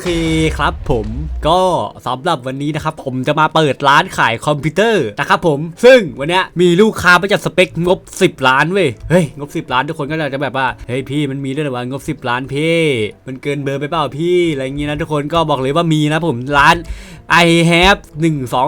เคครับผมก็สำหรับวันนี้นะครับผมจะมาเปิดร้านขายคอมพิวเตอร์นะครับผมซึ่งวันนี้มีลูกค้ามาจากสเปคงบ 10 ล้านเว้ยเฮ้ยงบ 10 ล้านทุกคนก็จะแบบว่าเฮ้ยพี่มันมีด้วยเหรอวะงบ 10 ล้านพี่มันเกินเบอร์ไปเปล่าพี่อะไรอย่างงี้นะทุกคนก็บอกเลยว่ามีนะผมร้าน I have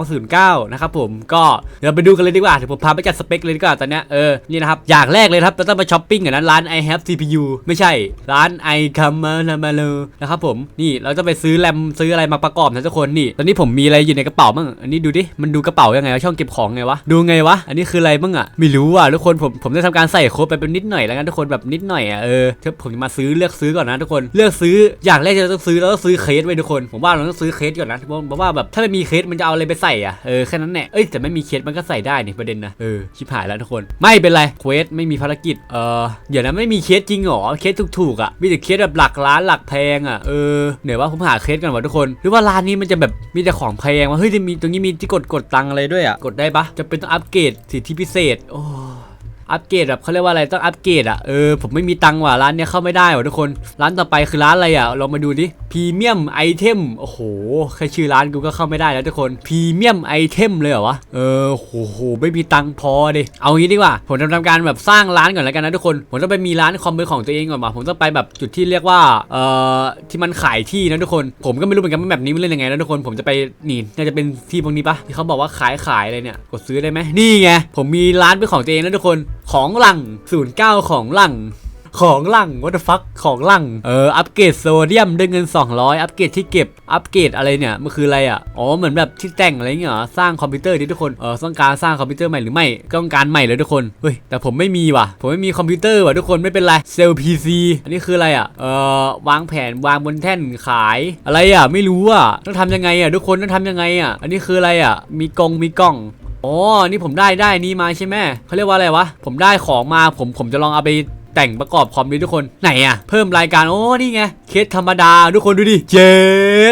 1209 นะครับผมก็เดี๋ยวไปดูกันเลยดีกว่าเดี๋ยวผมพาไปจัดสเปคเลยดีกว่าตอนเนี้ยเออนี่นะครับอย่างแรกเลยครับเราต้องไปช้อปปิ้งกันนะร้าน I have CPU ไม่ใช่ร้าน I come ma ma lo นะครับผมนี่เราจะไปซื้อแรมซื้ออะไรมาประกอบนะทุกคนนี่ ตอนนี้ผมมีอะไรอยู่ในกระเป๋าบ้างอันนี้ดูดิมันดูกระเป๋ายังไงวะช่องเก็บของไงวะดูไงวะอันนี้คืออะไรบ้างอะไม่รู้อะทุกคนผมผมได้ทำการใส่โค้ดไปเป็นนิดหน่อยแล้วกันทุกคนแบบนิดหน่อยอะเออเดี๋ยวผมจะมาซื้อเลือกซื้อก่อนนะทุกคนเลือกซื้ออย่างแรกที่เราต้องซื้อเราต้องซื้อเคสไว้ทุกคน ผมว่าเราต้องซื้อเคสก่อนนะเพราะว่าแบบถ้าไม่มีเคสมันจะเอาอะไรไปใส่อะเออแค่นั้นแหละเอ้ยแต่ไม่มีเคสมันก็ใส่ได้นี่ประเด็นนะเออชิบหายแล้วทุกคน ไม่เป็นไรเควสไม่มีภารกิจเออเดี๋ยวนะไม่มีเคสจริงหรอเคสถูกๆอะมีแต่เคสแบบหลักล้านหลักแพงอะเออเดี๋ยว่าผมหาเคสกันวะทุกคน หรือว่าร้านนี้มันจะแบบมีแต่ของแพงวะเฮ้ยจะมีตรงนี้มีที่กดกดตังค์อะไรด้วยอะกดได้ปะจะเป็นต้องอัปเกรดสิทธิพิเศษโอ้อัปเกรดแบบเขาเรียกว่าอะไรต้องอัปเกรดอะเออผมไม่มีตังค์ว่ะร้านเนี้ยเข้าไม่ได้ว่ะทุกคน ร้านต่อไปคือร้านอะไรอะลองมาดูดิ พรีเมียมไอเทมโอ้โหแค่ชื่อร้านกูก็เข้าไม่ได้แล้วทุกคนพรีเมียมไอเทมเลยเหรอวะเออโหโหไม่มีตังค์พอดิเอางี้ดีกว่าผมจะทำการแบบสร้างร้านก่อนแล้วกันนะทุกคนผมต้องไปมีร้านคอมเป็นของตัวเองก่อนว่ะผมต้องไปแบบจุดที่เรียกว่าเอ่อที่มันขายที่นะทุกคน ผมก็ไม่รู้เหมือนกันว่าแบบนี้มันเล่นยังไงนะทุกคนผมจะไปนี่น่าจะเป็นที่พวกนี้ปะที่เขาบอกว่าขายขายอะไรเนี่ยกดซื้อได้ไหมนี่ไงผมมีร้านเป็นของตัวเองแล้วทุกคนของหลัง09ของหลัง ของลัง what the fuck ของลังเอออัปเกรดโซเดียมด้วยเงิน 200 อัปเกรดที่เก็บอัปเกรดอะไรเนี่ยมันคืออะไรอะอ๋อเหมือนแบบที่แต่งอะไรเงี้ยเหรอสร้างคอมพิวเตอร์ที่ทุกคนเออต้องการสร้างคอมพิวเตอร์ใหม่หรือไม่ก็ต้องการใหม่เลยทุกคนเฮ้ยแต่ผมไม่มีว่ะ ผมไม่มีคอมพิวเตอร์ว่ะทุกคนไม่เป็นไรเซลล์ PC อันนี้คืออะไรอะเออวางแผนวางบนแท่นขายอะไรอะไม่รู้อะต้องทำยังไงอะทุกคนต้องทำยังไงอะอันนี้คืออะไรอะมีกงมีกล้องอ๋อ นี่ผมได้ได้นี่มาใช่ไหม เขาเรียกว่าอะไรวะ ผมได้ของมา ผม ผมจะลองเอาไป แต่งประกอบคอมนี้ทุกคนไหนอะเพิ่มรายการโอ้นี่ไงเคสธรรมดาทุกคนดูดิเจ็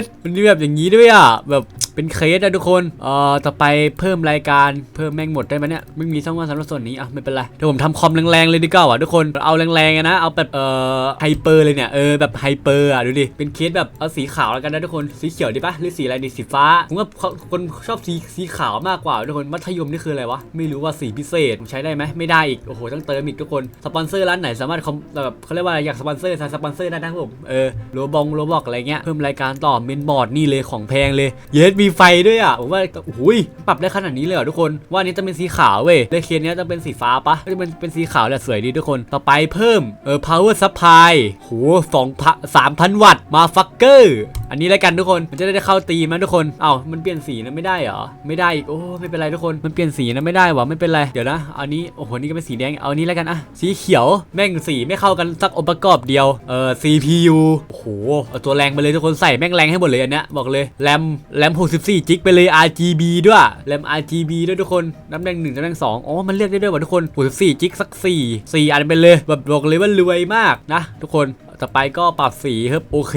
ดมันมีแบบอย่างนี้ด้วยอะแบบ เป็นเคสอะทุกคนเอ่อต่อไปเพิ่มรายการเพิ่มแม่งหมดได้ไหมเนี่ยไม่มีช่องว่างสำหรับส่วนนี้อะไม่เป็นไรเดี๋ยวผมทำคอมแรงๆเลยดีกว่าว่ะทุกคนเอาแรงๆนะเอาแบบเอ่อไฮเปอร์เลยเนี่ยเออแบบไฮเปอร์อะดูดิเป็นเคสแบบเอาสีขาวแล้วกันนะทุกคนสีเขียวดีปะหรือสีอะไรดีสีฟ้าผมว่าคนชอบสีสีขาวมากกว่าทุกคนมัธยมนี่คืออะไรวะไม่รู้ว่าสีพิเศษผมใช้ได้ไหมไม่ได้อีกโอ้โหต้องเติมอีกทุกคนสปอนเซอร์ร้านไหนสามารถคอมแบบเขาเรียกว่าอยากสปอนเซอร์สปอนเซอร์ได้นะผมเออโรบองโรบอกอะไรเงี้ยเพิ่มรายการต่อเมนบอร์ดนี่เลยของแพงเลยเยสมีไฟด้วยอะผมว่าโอ้ยปรับได้ขนาดนี้เลยเหรอทุกคนว่านี้จะเป็นสีขาวเว้ยเลเคนนี้จะเป็นสีฟ้าปะจะเป็นเป็นสีขาวแหละสวยดีทุกคนต่อไปเพิ่มเออ power supply โหสองพันสามพันวัตต์มาฟักเกอร์ อันนี้แล้วกันทุกคนมันจะได้เข้าตีมนะทุกคนเอ้ามันเปลี่ยนสีนะไม่ได้เหรอไม่ได้อีกโอ้ไม่เป็นไรทุกคนมันเปลี่ยนสีนะไม่ได้วะไม่เป็นไรเดี๋ยวนะอันนี้โอ้โหนี่ก็เป็นสีแดงเอาอันนี้แล้วกันอะสีเขียวแม่งสีไม่เข้ากันสักองค์ประกอบเดียวเออ CPU โอ้โหเอาตัวแรงไปเลยทุกคนใส่แม่งแรงให้หมดเลยอันเนี้ยบอกเลยแรมแรม64จิกไปเลย RGB ด้วยแรม RGB ด้วยทุกคนน้ำแดง1น้ำแดง2อ๋อมันเลือกได้ด้วยว่ะทุกคน64จิกสัก4 4อันไปเลยแบบบอกเลยว่ารวยมากนะ ทุกคน ต่อไปก็ปรับสีครับโอเค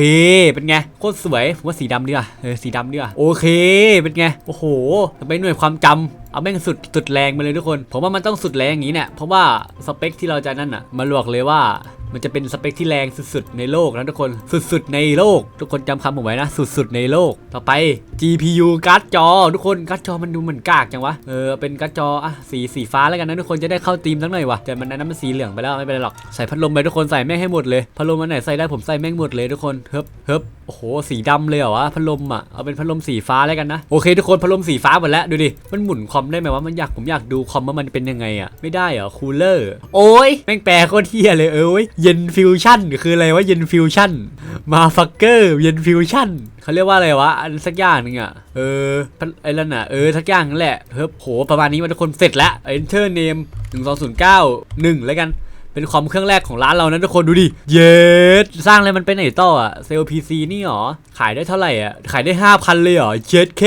เป็นไงโคตรสวยผมว่าสีดำดีกว่าเออสีดำดีกว่าโอเค เป็นไงโอ้โหต่อไปหน่วยความจำเอาแม่งสุดสุดแรงไปเลยทุกคน ผมว่ามันต้องสุดแรงอย่างนี้เนี่ยเพราะว่าสเปคที่เราจะนั่นอะมาหลอกเลยว่า มันจะเป็นสเปคที่แรงสุดๆในโลกนะทุกคนสุดๆในโลก ทุกคนจำคำผมไว้นะ สุดๆในโลกต่อไป GPU การ์ดจอ ทุกคนการ์ดจอมันดูเหมือนกากจังวะเออเป็นการ์ดจออะสีสีฟ้าแล้วกันนะทุกคนจะได้เข้าธีมสักหน่อยวะแต่มันนั้นมันสีเหลืองไปแล้วไม่เป็นไรหรอกใส่พัดลมไปทุกคนใส่แม่งให้หมดเลยพัดลมอันไหนใส่ได้ผมใส่แม่งหมดเลยทุกคนเฮิบเฮิบโอ้โหสีดำเลยเหรอวะพัดลมอะเอาเป็นพัดลมสีฟ้าแล้วกันนะโอเคทุกคนพัดลมสีฟ้าหมดแล้วดูดิมันหมุนคอมได้ไหมวะมันอยากผมอยากดูคอมว่ามันเป็นยังไงอะไม่ได้เหรอคูลเลอร์โอ้ยแม่งแปลโคตรเทียเลยเอ้ยเย็นฟิวชั่นคืออะไรวะเย็นฟิวชั่นมาฟักเกอร์เย็นฟิวชั่นเขาเรียกว่าอะไรวะอันสักอย่างหนึงอะเออไอ้นั่นน่ะเออสักอย่างนั่นแหละเฮ้ยโหประมาณนี้มันทุกคนเสร็จแล้ว enter name 12091 แล้วกันเป็นคอมเครื่องแรกของร้านเรานะทุกคนดูดิ เย็ดสร้างอะไรมันไปไหนต่ออะเซลล์พีซีนี่หรอ ขายได้เท่าไหร่อะ ขายได้ 5,000 เลยเหรอเจ็ดเค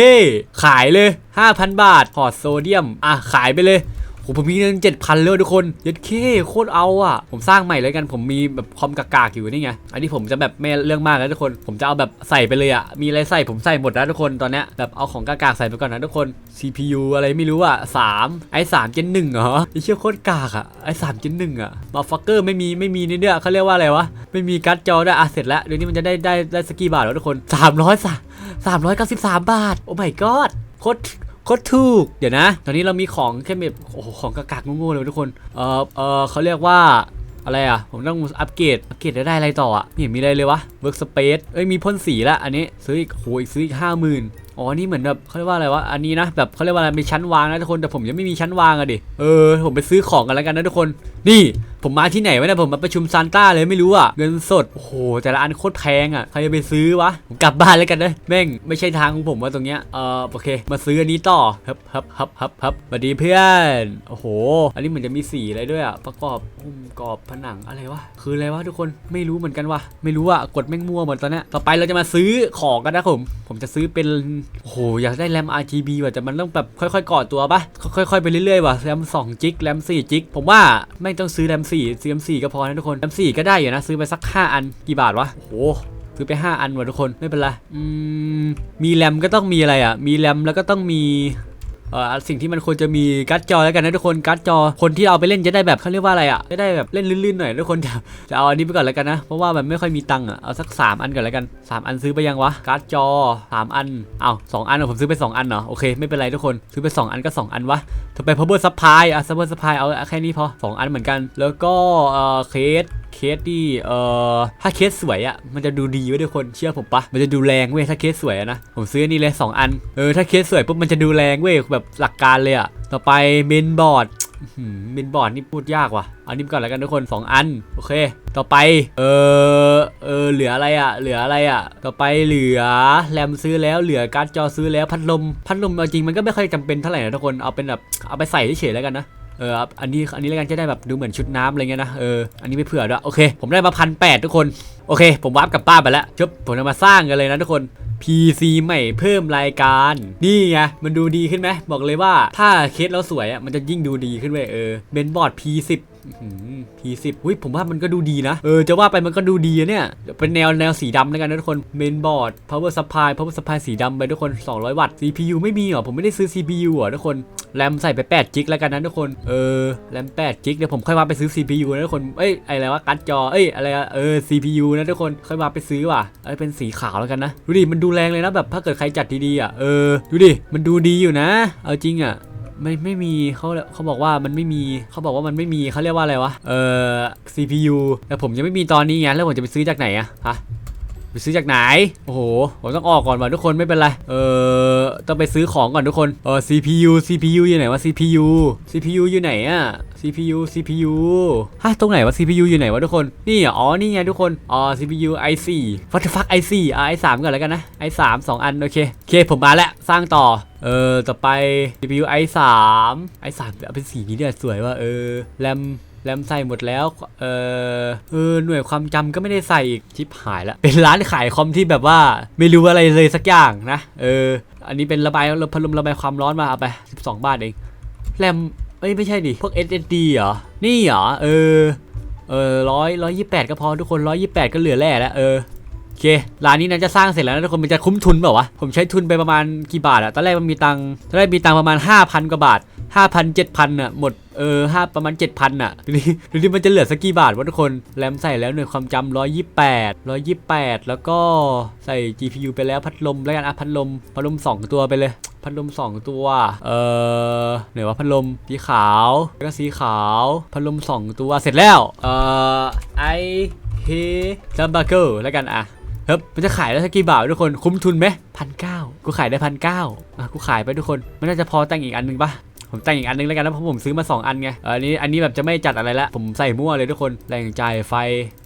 ขายเลย 5,000 บาท พอร์ตโซเดียม อะ ขายไปเลย โหโหผมมีเงินเจ็ดพันเลยทุกคนเยัดเคโคตรเอาอะ ผมสร้างใหม่เลยกันผมมีแบบคอมกากๆอยู่นี่ไงอันนี้ผมจะแบบไม่เรื่องมากแล้วทุกคน ผมจะเอาแบบใส่ไปเลยอะมีอะไรใส่ผมใส่หมดแล้วทุกคนตอนเนี้ยแบบเอาของกากๆใส่ไปก่อนนะทุกคน CPU อะไรไม่รู้อะสามไอ้สามเจนหนึ่งเหรอไอ้เชี่ยโคตรกากอะไอ้สามเจนหนึ่งอะมาฟักเกอร์ไม่มีไม่มีนี่เนี่ยเขาเรียกว่าอะไรวะไม่มีการ์ดจอด้วยอะเสร็จแล้วเดี๋ยวนี้มันจะได้ได้ได้สกี่บาทแล้วทุกคนสามร้อยสามสามร้อยเก้าสิบสามบาทโอ้ my god โคตร โคตรถูก เดี๋ยวนะ ตอนนี้เรามีของแค่แบบโอ้โหของกากๆโง่ๆเลยทุกคน เออเออเขาเรียกว่าอะไรอะ ผมต้องอัปเกรด อัปเกรดจะได้อะไรต่ออะไม่เห็นมีอะไรเลยวะ Workspace เอ้ย มีพ่นสีละ อันนี้ ซื้ออีกโหอีกซื้ออีกห้าหมื่น อ๋อ นี่เหมือนแบบเขาเรียกว่าอะไรวะ อันนี้นะ แบบเขาเรียกว่าอะไร มีชั้นวางนะทุกคน แต่ผมยังไม่มีชั้นวางอะดิ เออ ผมไปซื้อของกันแล้วกันนะทุกคน นี่ ผมมาที่ไหนวะเนี่ยผมมาประชุมซานต้าเลยไม่รู้อะเงินสด โอ้โห แต่ละอันโคตรแพงอะใครจะไปซื้อวะ ผมกลับบ้านแล้วกันนะแม่ง ไม่ใช่ทางของผมว่าตรงเนี้ย เออโอเค มาซื้ออันนี้ต่อฮับฮับฮับฮับฮับสวัสดีเพื่อน โอ้โห อันนี้เหมือนจะมีสีอะไรด้วยอะประกอบหุ้มกรอบผนังอะไรวะ คืออะไรวะทุกคน ไม่รู้เหมือนกันวะไม่รู้อะกดแม่งมั่วหมดตอนเนี้ยต่อไปเราจะมาซื้อของกันนะผม ผมจะซื้อเป็นโอ้โหอยากได้แรม RGB ว่ะแต่มันต้องแบบค่อยๆก่อตัวปะค่อยๆไปเรื่อยๆว่ะแรม2จิกแรม4จิกผมว่าไม่ต้องซื้อแรม4ซื้อแรม4ก็พอนะทุกคนแรม4ก็ได้อยู่นะซื้อไปสัก 5 อันกี่บาทวะโอ้โหซื้อไป 5 อันว่ะทุกคนไม่เป็นไร อืม มีแรมก็ต้องมีอะไรอะ มีแรมแล้วก็ต้องมี เอ่อสิ่งที่มันควรจะมีการ์ดจอแล้วกันนะทุกคนการ์ดจอคนที่เอาไปเล่นจะได้แบบเขาเรียกว่าอะไรอะจะได้แบบเล่นลื่นๆหน่อยทุกคนจะจะเอาอันนี้ไปก่อนแล้วกันนะเพราะว่ามันไม่ค่อยมีตังค์อะเอาสัก 3 อันก่อนแล้วกัน 3 อันซื้อไปยังวะการ์ดจอ 3 อันเอาสองอันเหรอผมซื้อไป 2 อันเหรอโอเคไม่เป็นไรทุกคนซื้อไป 2 อันก็ 2 อันวะถ้าไป power supply อะ power supply เอาแค่นี้พอ 2 อันเหมือนกัน แล้วก็เอ่อเคส เคสที่เอ่อถ้าเคสสวยอะ่ะมันจะดูดีเว้ทุกคนเชื่อผมปะมันจะดูแรงเว้ยถ้าเคสสวยนะผมซื้อนี่เลยสองอันเออถ้าเคสสวยปุ๊บมันจะดูแรงเว้ยแบบหลักการเลยอะ่ะต่อไปเมนบอร์ดเมนบอร์ดนี่พูดยากว่ะเอานี้ไปก่อนแล้วกันทุกคนสองอัน โอเค ต่อไป เออเออเหลืออะไรอะ่ะ เหลืออะไรอะ่ะ ต่อไปเหลือแรมซื้อแล้วเหลือการ์ดจอซื้อแล้วพัดลม พัดลมเอาจริงมันก็ไม่ค่อยจำเป็นเท่าไหร่นะทุกคนเอาเป็นแบบเอาไปใส่เฉยๆแล้วกันนะ เอออันนี้อันนี้แล้วกันจะได้แบบดูเหมือนชุดน้ำอะไรเงี้ยนะเอออันนี้ไม่เผื่อด้วยโอเค ผมได้มาพันแปดทุกคนโอเค ผมวาร์ปกลับบ้านไปแล้วจบผมจะมาสร้างกันเลยนะทุกคน PC ใหม่เพิ่มรายการ นี่ไงมันดูดีขึ้นไหมบอกเลยว่าถ้าเคสเราสวยอะมันจะยิ่งดูดีขึ้นเว้ยเออเบนบอร์ด P10 อื้อหือ P10 อุ้ยผมว่ามันก็ดูดีนะ เออ จะว่าไปมันก็ดูดีอะเนี่ย เป็นแนวแนวสีดำแล้วกันนะทุกคนเมนบอร์ด power supply power supply สีดำไปทุกคน 200 วัตต์ CPU ไม่มีเหรอ ผมไม่ได้ซื้อ CPU อะทุกคนแรมใส่ไป8จิกแล้วกันนะทุกคน เออ แรม8จิกเดี๋ยวผมค่อยมาไปซื้อ CPU นะทุกคน เอ้ย อะไรวะการ์ดจอ เอ้ย อะไรอะเออ CPU นะทุกคน ค่อยมาไปซื้อว่ะเอ้ยเป็นสีขาวแล้วกันนะ ดูดิ มันดูแรงเลยนะแบบถ้าเกิดใครจัดดีๆอะ เออ ดูดิ มันดูดีอยู่นะ เอาจริงอะ ไม่ไม่มีเขาเขาบอกว่ามันไม่มีเขาบอกว่ามันไม่มีเขาเรียกว่าอะไรวะเอ่อ CPU แต่ผมยังไม่มีตอนนี้ไงแล้วผมจะไปซื้อจากไหนอะฮะไปซื้อจากไหนโอ้โหผมต้องออกก่อนว่ะทุกคนไม่เป็นไรเออต้องไปซื้อของก่อนทุกคนเออ CPU CPU อยู่ไหนวะ CPU CPU อยู่ไหนอะ CPU CPU ฮะตรงไหนวะ CPU อยู่ไหนวะทุกคน นี่อ๋อ นี่ไงทุกคน อ๋อ CPU i4 what the fuck i4 อะ i3 ก่อนแล้วกันนะ i3 สองอัน โอเค โอเค ผมมาแล้ว สร้างต่อ เออ ต่อไป CPU i3 i3 เอาเป็นสีนี้เนี่ยสวยว่ะ เออ แรมแรมใส่หมดแล้ว เออเออ หน่วยความจำก็ไม่ได้ใส่อีกชิปหายแล้ว เป็นร้านขายคอมที่แบบว่าไม่รู้อะไรเลยสักอย่างนะ เออ อันนี้เป็นระบายพัดลมระบายความร้อนมาเอาไป 12 บาทเอง แรม เอ้ยไม่ใช่ดิ พวก SSD เหรอ นี่เหรอ เออ เออร้อยร้อยยี่แปดก็พอทุกคนร้อยยี่แปดก็เหลือแร่แล้วเออโอเค ร้านนี้นั้นจะสร้างเสร็จแล้วนะทุกคนมันจะคุ้มทุนเปล่าวะ ผมใช้ทุนไปประมาณกี่บาทอะตอนแรกมันมีตังตอนแรกมีตังประมาณ 5,000 กว่าบาท 5,000 7,000อะหมดเออห้าประมาณ 7,000อะดูดิดูดิมันจะเหลือสักกี่บาทวะทุกคน แรมใส่แล้วหน่วยความจำ128 128 แล้วก็ใส่ GPU ไปแล้วพัดลมแล้วกันอะพัดลมพัดลม 2 ตัวไปเลย พัดลม2ตัว เอ่อไหนวะพัดลมสีขาวแล้วก็สีขาว พัดลม2ตัวเสร็จแล้ว เอ่อไอเฮซัมบาเกิลแล้วกันอะเฮ้ยมันจะขายได้สักกี่บาททุกคนคุ้มทุนไหมพันเก้ากูขายได้พันเก้าอะกูขายไปทุกคนมันน่าจะพอแต่งอีกอันหนึ่งปะ ผมแต่งอีกอันหนึงแล้วกันนะเพราะผมซื้อมา 2 อันไงอันนี้อันนี้แบบจะไม่จัดอะไรละผมใส่มั่วเลยทุกคนแรงจ่ายไฟ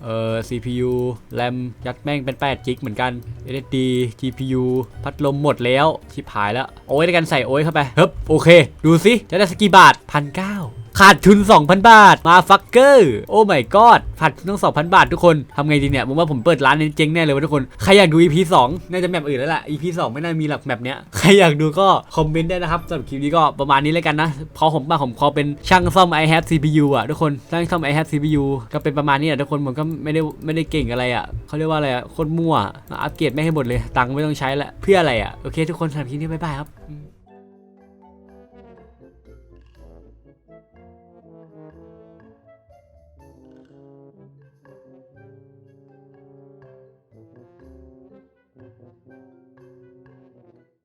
เอ่อ CPU แรมยัดแม่งเป็น8จิกเหมือนกัน SSD GPU พัดลมหมดแล้วชิบหายแล้วโอ้ยแล้วกันใส่โอ้ยเข้าไปเฮ้ยโอเค ดูสิจะได้สกกี่บาทพันเก้า ขาดทุน 2,000 บาท มาฟักเกอร์ โอ้ my god ขาดทุนต้อง2,000 บาททุกคนทำไงดีเนี่ยผมว่าผมเปิดร้านนี้เจ๊งแน่เลยว่าทุกคน ใครอยากดู EP 2 น่าจะแมปอื่นแล้วล่ะ EP 2 ไม่น่ามีหลักแมปเนี้ย ใครอยากดูก็คอมเมนต์ได้นะครับสำหรับคลิปนี้ก็ประมาณนี้แล้วกันนะ พอผมมาผมพอเป็นช่างซ่อม i have CPU อะทุกคนช่างซ่อม i have CPU ก็เป็นประมาณนี้แหละทุกคนผมก็ไม่ได้ไม่ได้เก่งอะไรอะเขาเรียกว่าอะไรอะโคตรมั่วอัปเกรดไม่ให้หมดเลยตังค์ไม่ต้องใช้ละเพื่ออะไรอะโอเค ทุกคนสำหรับคลิปนี้บ๊ายบายครับ